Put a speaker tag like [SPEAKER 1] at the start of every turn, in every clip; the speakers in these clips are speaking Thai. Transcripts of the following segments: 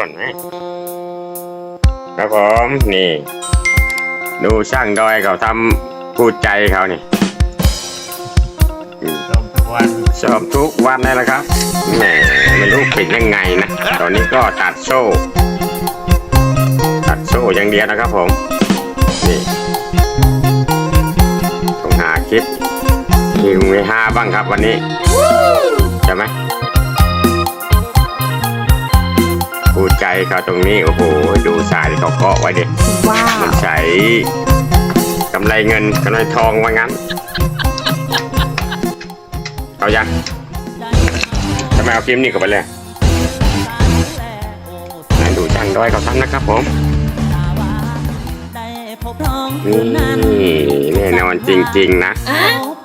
[SPEAKER 1] ก่อนไหมครับผมนี่ ดูช่างดอยเขาทำพูดใจเขานี่
[SPEAKER 2] ลมทุกวัน
[SPEAKER 1] ชอบทุกวันเลยละครับแหมไม่รู้เป็นยังไงนะตอนนี้ก็ตัดโซ่ ตัดโซ่อย่างเดียวนะครับผมนี่ต้องหาคลิปยิงไว้ห้าบ้างครับวันนี้ เขาตรงนี้โอ้โหดูสายที่เขาเกาะไว้ดิ
[SPEAKER 3] ว้า
[SPEAKER 1] มั
[SPEAKER 3] วน
[SPEAKER 1] ใช้กำไรเงินกำไรทองว่างั้นเอายังทำไมเอาคลิปนี้กลับไปเลยไหนดูช่างดอยกับท่านนะครับผมนี่แน่นอนจริงๆนะ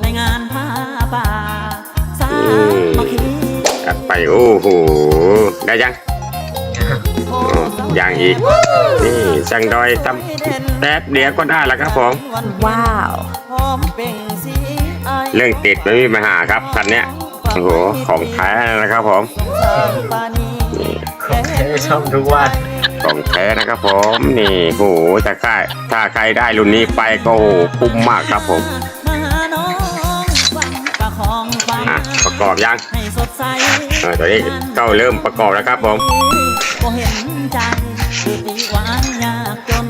[SPEAKER 4] ในงานผ้าป่าสามัคคี
[SPEAKER 1] ตัดไปโอ้โหได้ยัง อ๋อยังอีก นี่ช่างดอยทำแป๊บเดียวก็ได้แล้วครับผม
[SPEAKER 3] ว้าว
[SPEAKER 4] พร้อมเป่งสีไอ
[SPEAKER 1] เรื่องติดไม่มีปัญหาครับคันเนี้ยโอ้โหของแท้นะครับผม
[SPEAKER 4] ปานี
[SPEAKER 2] ของแท้ชมทุกวัน
[SPEAKER 1] ของแท้นะครับผมนี่โหถ้าใครถ้าใครได้รุ่นนี้ไปก็โอ้โหคุ้มมากครับผม
[SPEAKER 4] อะ
[SPEAKER 1] ประกอบยัง
[SPEAKER 4] ให้สดใส
[SPEAKER 1] เออตอนนี้ก็เริ่มประกอบแล้วครับผม
[SPEAKER 4] ก็เห็นใจคือตีหวานยากจน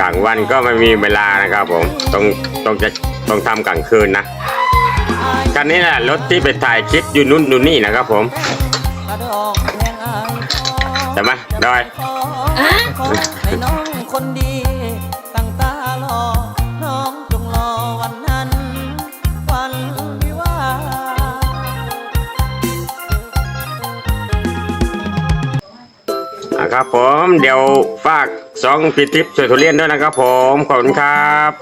[SPEAKER 1] กลางวันก็ไม่มีเวลานะครับผมต้องต้องจะต้องทำกลางคืนนะคันนี้แหละรถที่ไปถ่ายคลิปอยู่นู่นนู่นนี่นะครับผม
[SPEAKER 4] กระดองแทงอายคอ
[SPEAKER 1] ใช่ไหมดอย ครับผมเดี๋ยวฝากสองพิทิปสวยทุเรียนด้วยนะครับผมขอบคุณครับ